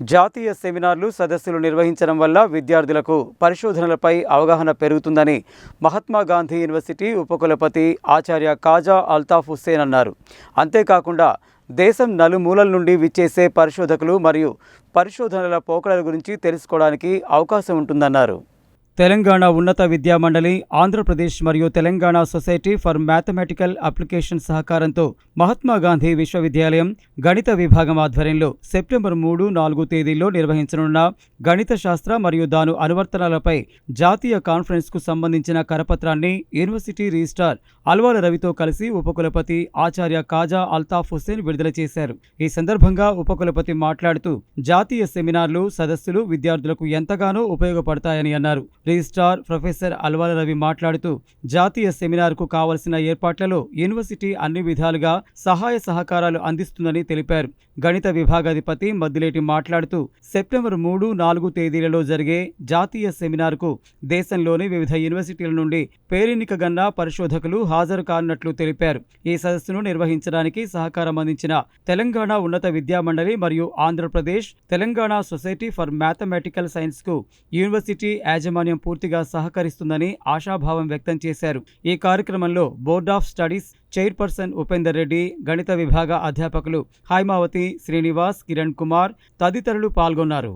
జాతీయ సెమినార్లు సదస్సులు నిర్వహించడం వల్ల విద్యార్థులకు పరిశోధనలపై అవగాహన పెరుగుతుందని మహాత్మా గాంధీ యూనివర్సిటీ ఉపకులపతి ఆచార్య కాజా అల్తాఫ్ హుస్సేన్ అన్నారు. అంతేకాకుండా దేశం నలుమూలల నుండి విచ్చేసే పరిశోధకులు మరియు పరిశోధనల పోకడల గురించి తెలుసుకోవడానికి అవకాశం ఉంటుందన్నారు. తెలంగాణ ఉన్నత విద్యా మండలి ఆంధ్రప్రదేశ్ మరియు Telangana society for mathematical application సహకారంతో మహాత్మా గాంధీ విశ్వవిద్యాలయం గణిత విభాగం ఆధ్వర్యంలో సెప్టెంబర్ మూడు నాలుగు తేదీల్లో నిర్వహించనున్న గణిత శాస్త్ర మరియు దాని అనువర్తనాలపై జాతీయ కాన్ఫరెన్స్కు సంబంధించిన కరపత్రాన్ని యూనివర్సిటీ రిజిస్ట్రార్ అల్వాల రవితో కలిసి ఉపకులపతి ఆచార్య కాజా అల్తాఫ్ హుస్సేన్ విడుదల చేశారు. ఈ సందర్భంగా ఉపకులపతి మాట్లాడుతూ జాతీయ సెమినార్లు సదస్సులు విద్యార్థులకు ఎంతగానో ఉపయోగపడతాయని అన్నారు. రిజిస్ట్రార్ ప్రొఫెసర్ అల్వాల రవి మాట్లాడుతూ జాతీయ సెమినార్కు కావలసిన ఏర్పాట్లలో యూనివర్సిటీ అన్ని విధాలుగా సహాయ సహకారాలు అందిస్తుందని తెలిపారు. గణిత విభాగాధిపతి మద్దిలేటి మాట్లాడుతూ సెప్టెంబర్ మూడు నాలుగు తేదీలలో జరిగే జాతీయ సెమినార్కు దేశంలోని వివిధ యూనివర్సిటీల నుండి పేరెన్నికగన్న పరిశోధకులు హాజరు కానున్నట్లు తెలిపారు. ఈ సదస్సును నిర్వహించడానికి సహకారం అందించిన తెలంగాణ ఉన్నత విద్యామండలి మరియు Andhra Pradesh Telangana society for mathematical సైన్స్కు university యాజమాన్యం పూర్తిగా సహకరిస్తుందని ఆశాభావం వ్యక్తం చేశారు. ఈ కార్యక్రమంలో board of studies chairperson Upender Reddy గణిత విభాగ అధ్యాపకులు హైమావతి శ్రీనివాస్ కిరణ్ కుమార్ తదితరులు పాల్గొన్నారు.